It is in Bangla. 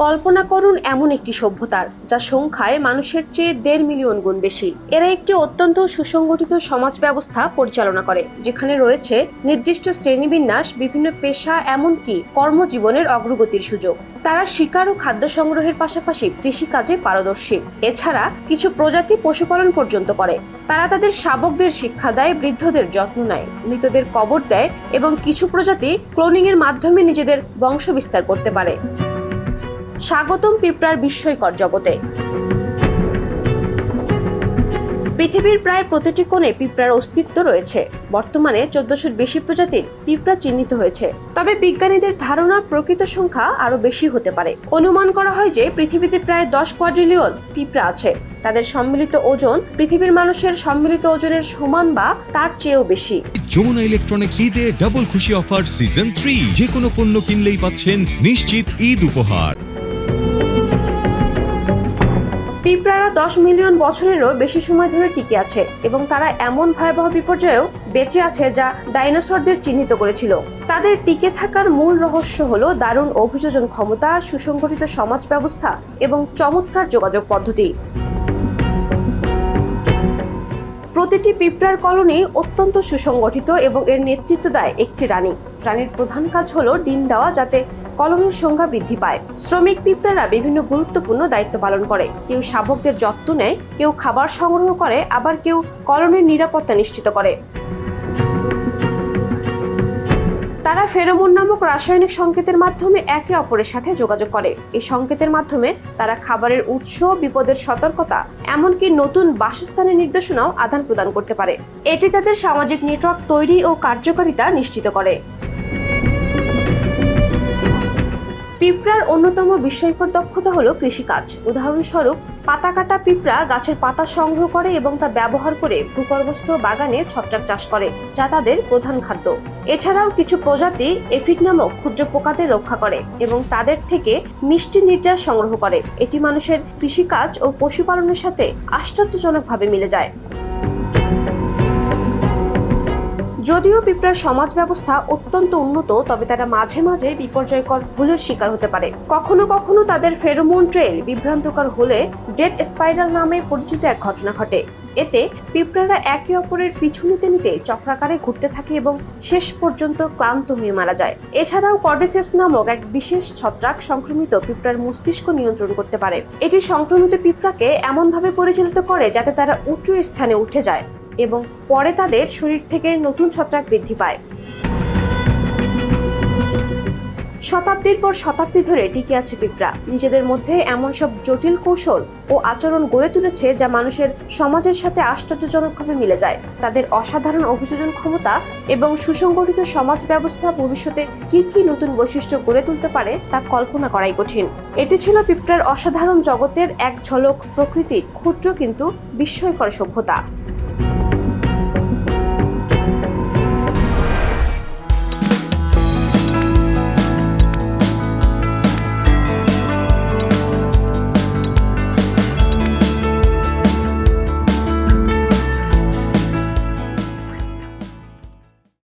কল্পনা করুন এমন একটি সভ্যতার, যা সংখ্যায় মানুষের চেয়ে দেড় মিলিয়ন গুণ বেশি। এরা একটি অত্যন্ত সুসংগঠিত সমাজ ব্যবস্থা পরিচালনা করে, যেখানে রয়েছে নির্দিষ্ট শ্রেণীবিন্যাস, বিভিন্ন পেশা, এমনকি কর্মজীবনের অগ্রগতির সুযোগ। তারা শিকার ও খাদ্য সংগ্রহের পাশাপাশি কৃষিকাজে পারদর্শী। এছাড়া কিছু প্রজাতি পশুপালন পর্যন্ত করে। তারা তাদের শাবকদের শিক্ষা দেয়, বৃদ্ধদের যত্ন নেয়, মৃতদের কবর দেয় এবং কিছু প্রজাতি ক্লোনিং এর মাধ্যমে নিজেদের বংশ বিস্তার করতে পারে। স্বাগতম পিঁপড়ার বিস্ময়কর জগতে। পৃথিবীর প্রায় প্রতিটি কোণে পিঁপড়ার অস্তিত্ব রয়েছে। বর্তমানে চোদ্দশোর বেশি প্রজাতির পিঁপড়া চিহ্নিত হয়েছে। তবে বিজ্ঞানীদের ধারণা, প্রকৃত সংখ্যা আরও বেশি হতে পারে। অনুমান করা হয় যে, পৃথিবীতে প্রায় দশ কোয়াড্রিলিয়ন পিঁপড়া আছে। তাদের সম্মিলিত ওজন পৃথিবীর মানুষের সম্মিলিত ওজনের সমান বা তার চেয়েও বেশি। যমুনা ইলেকট্রনিক্স ঈদে ডাবল খুশি অফার সিজন থ্রি যে কোনো পণ্য কিনলেই পাচ্ছেন নিশ্চিত ঈদ উপহার। পিঁপড়ারা দশ মিলিয়ন বছরেরও বেশি সময় ধরে টিকে আছে এবং তারা এমন ভয়াবহ বিপর্যয়েও বেঁচে আছে যা ডাইনোসরদের চিহ্নিত করেছিল। তাদের টিকে থাকার মূল রহস্য হল দারুণ অভিযোজন ক্ষমতা, সুসংগঠিত সমাজ ব্যবস্থা এবং চমৎকার যোগাযোগ পদ্ধতি। প্রতিটি পিঁপড়ার কলোনি অত্যন্ত সুসংগঠিত এবং এর নেতৃত্ব দেয় একটি রানী। রানীর প্রধান কাজ হল ডিম দেওয়া যাতে কলোনির সংখ্যা বৃদ্ধি পায়। শ্রমিক পিঁপড়ারা বিভিন্ন গুরুত্বপূর্ণ দায়িত্ব পালন করে। কেউ শাবকদের যত্ন নেয়, কেউ খাবার সংগ্রহ করে, আবার কেউ কলোনির নিরাপত্তা নিশ্চিত করে। তারা ফেরোমোন নামক রাসায়নিক সংকেতের মাধ্যমে একে অপরের সাথে যোগাযোগ করে। এই সংকেতের মাধ্যমে তারা খাবারের উৎস, বিপদের সতর্কতা, এমনকি নতুন বাসস্থানের নির্দেশনাও আদান প্রদান করতে পারে। এটি তাদের সামাজিক নেটওয়ার্ক তৈরি ও কার্যকারিতা নিশ্চিত করে। পিঁপড়ার অন্যতম বিস্ময়কর দক্ষতা হলো কৃষিকাজ। উদাহরণস্বরূপ পাতা কাটা পিঁপড়া গাছের পাতা সংগ্রহ করে এবং তা ব্যবহার করে ভূগর্ভস্থ বাগানে ছত্রাক চাষ করে, যা তাদের প্রধান খাদ্য। এছাড়াও কিছু প্রজাতি এফিড নামক ক্ষুদ্র পোকাদের রক্ষা করে এবং তাদের থেকে মিষ্টি নির্যাস সংগ্রহ করে। এটি মানুষের কৃষিকাজ ও পশুপালনের সাথে আশ্চর্যজনকভাবে মিলে যায়। যদিও পিঁপড়ার সমাজ ব্যবস্থা অত্যন্ত উন্নত, তবে তারা মাঝে মাঝে বিপর্যয়কর ভুলের শিকার হতে পারে। কখনো কখনো তাদের ফেরোমন ট্রেল বিভ্রান্তকর হলে ডেথ স্পাইরাল নামে পরিচিত এক ঘটনা ঘটে। এতে পিঁপড়ারা একে অপরের পিছু নিতে নিতে চক্রাকারে ঘুরতে থাকে এবং শেষ পর্যন্ত ক্লান্ত হয়ে মারা যায়। এছাড়াও কর্ডিসেপস নামক এক বিশেষ ছত্রাক সংক্রমিত পিঁপড়ার মস্তিষ্ক নিয়ন্ত্রণ করতে পারে। এটি সংক্রমিত পিঁপড়াকে এমনভাবে পরিচালিত করে যাতে তারা উঁচু স্থানে উঠে যায়। এবং পরে তাদের শরীর থেকে নতুন ছত্রাক বৃদ্ধি পায়। শতাব্দীর পর শতাব্দী ধরে টিকে আছে পিঁপড়া। নিজেদের মধ্যে এমন সব জটিল কৌশল ও আচরণ গড়ে তুলেছে যা মানুষের সমাজের সাথে আশ্চর্যজনকভাবে মিলে যায়। তাদের অসাধারণ অভিযোজন ক্ষমতা এবং সুসংগঠিত সমাজ ব্যবস্থা ভবিষ্যতে কি কি নতুন বৈশিষ্ট্য গড়ে তুলতে পারে তা কল্পনা করাই কঠিন। এটি ছিল পিঁপড়ার অসাধারণ জগতের এক ঝলক প্রকৃতির ক্ষুদ্র কিন্তু বিস্ময়কর সভ্যতা।